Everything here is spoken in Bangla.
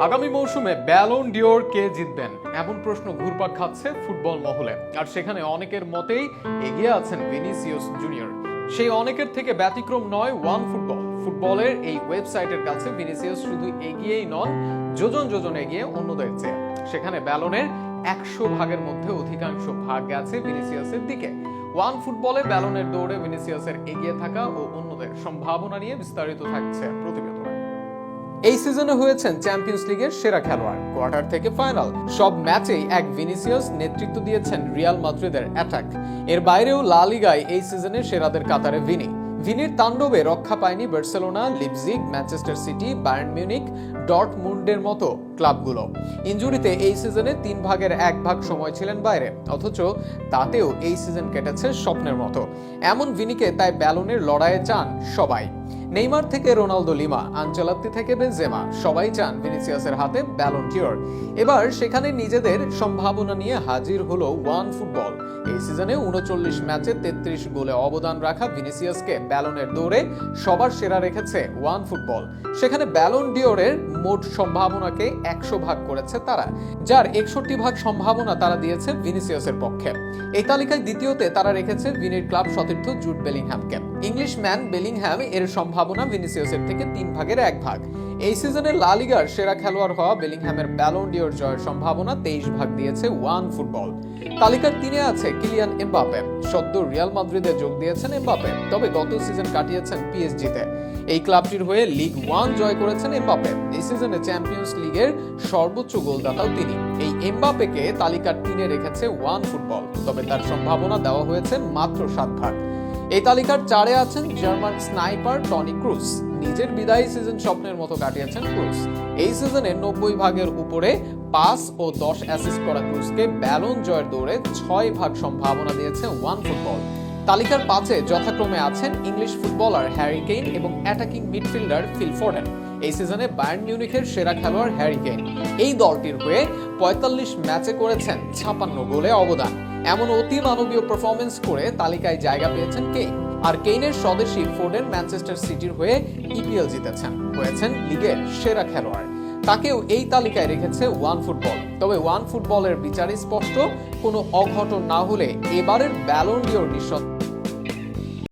আগামী মৌসুমে ব্যালন ডিওর কে জিতবেন? এমন প্রশ্ন ঘুরপাক খাচ্ছে ফুটবল মহলে। আর সেখানে অনেকের মতেই এগিয়ে আছেন ভিনিসিয়াস জুনিয়র সেই অনেকের থেকে ব্যতিক্রম নয় ওয়ান ফুটবল ফুটবলের এই ওয়েবসাইটের কাছে ভিনিসিয়াস শুধু এগিয়েই নন, যোজন যোজন এগিয়ে অন্যদের চেয়ে। সেখানে ব্যালনের একশো ভাগের মধ্যে অধিকাংশ ভাগ গেছে ভিনিসিয়াসের দিকে। ওয়ান ফুটবলে ব্যালনের দৌড়ে ভিনিসিয়াসের এগিয়ে থাকা ও অন্যদের সম্ভাবনা নিয়ে বিস্তারিত থাকছে প্রতিবেদনে। এই সিজনে হয়েছেন চ্যাম্পিয়ন্স লিগের সেরা খেলোয়াড়। কোয়ার্টার থেকে ফাইনাল। সব ম্যাচেই এক ভিনিসিয়াস নেতৃত্ব দিয়েছেন রিয়াল মাদ্রিদের অ্যাটাক। এর বাইরেও লা লিগায় এই সিজনে সেরাদের কাতারে ভিনি। ভিনির তাণ্ডবে রক্ষা পায়নি Barcelona, Leipzig, Manchester City, Bayern Munich ডর্টমুন্ডের মতো ক্লাবগুলো। ইঞ্জুরিতে এই সিজনে তিন ভাগের এক ভাগ সময় ছিলেন বাইরে। অথচ তাতেও এই সিজন কেটেছে স্বপ্নের মতো। এমন ভিনিকে তাই ব্যালনের লড়াইয়ে চান সবাই। নেইমার থেকে রোনালদো লিমা, আঞ্চলাত্তি থেকে বেনজেমা, সবাই চান ভিনিসিয়াসের হাতে ব্যালন এবার সেখানে নিজেদের সম্ভাবনা নিয়ে হাজির হলো ওয়ান ফুটবল এই সিজনে উনচল্লিশ ম্যাচে তেত্রিশ গোলে অবদান রাখা ভিনিসিয়াসকে ব্যালনের দৌড়ে সবার সেরা রেখেছে ওয়ান ফুটবল সেখানে ব্যালন ডিওরের মোট সম্ভাবনাকে একশো ভাগ করেছে তারা, যার একষট্টি ভাগ সম্ভাবনা তারা দিয়েছে ভিনিসিয়াসের পক্ষে। এই তালিকায় দ্বিতীয়তে তারা রেখেছে ভিনির ক্লাব সতীর্থ জুট বেলিংহ্যামকে ইংলিশ ম্যান বেলিংহ্যাম এর সম্ভাবনা ভিনিসিয়াসের থেকে তিন ভাগের এক ভাগ। এই সিজনে লা লিগার সেরা খেলোয়াড় হওয়া বেলিংহ্যামের ব্যালন ডিওর জয়ের সম্ভাবনা তেইশ ভাগ দিয়েছে ওয়ান ফুটবল। তালিকার তিনে আছে কিলিয়ান এমবাপে সদ্য রিয়াল মাদ্রিদে যোগ দিয়েছেন এমবাপে তবে গত সিজন কাটিয়েছেন পিএসজিতে। এই ক্লাবটির হয়ে লিগ ওয়ান জয় করেছেন এমবাপে এই সিজনে চ্যাম্পিয়ন্স লিগের সর্বোচ্চ গোলদাতাও তিনি। এই এমবাপেকে তালিকার তিনে রেখেছে ওয়ান ফুটবল, তবে তার সম্ভাবনা দেওয়া হয়েছে মাত্র সাত ভাগ। এই তালিকার চারে আছেন জার্মান স্নাইপার টনি ক্রুজ। নিজের বিদায়ী সিজন স্বপ্নের মতো কাটিয়েছেন ক্রুজ। এই সিজনে নব্বই ভাগের উপরে পাস ও দশ অ্যাসিস্ট করা ক্রুজকে ব্যালন জয়ের দৌড়ে ছয় ভাগ সম্ভাবনা দিয়েছে ওয়ান ফুটবল। তালিকার পাঁচে যথাক্রমে আছেন ইংলিশ ফুটবলার হ্যারি কেইন এবং অ্যাটাকিং মিডফিল্ডার ফিল ফোর্ডেন। এই সিজনে বায়ার্ন মিউনিখের সেরা খেলোয়াড় হ্যারি কেইন। এই দলটির হয়ে পঁয়তাল্লিশ ম্যাচে করেছেন ছাপান্ন গোলে অবদান। এমন অতি মানবীয় পারফরমেন্স করে তালিকায় জায়গা পেয়েছেন কেইন আর কেইনের স্বদেশী ফোর্ডেন ম্যানচেস্টার সিটির হয়ে ইপিএল জিতেছেন, হয়েছেন লিগের সেরা খেলোয়াড়। তাকেও এই তালিকায় রেখেছে ওয়ান ফুটবল। তবে ওয়ান ফুটবলের বিচারে স্পষ্ট কোনো অঘটন না হলে এবারের ব্যালন ডিওর নিঃসন্দেহে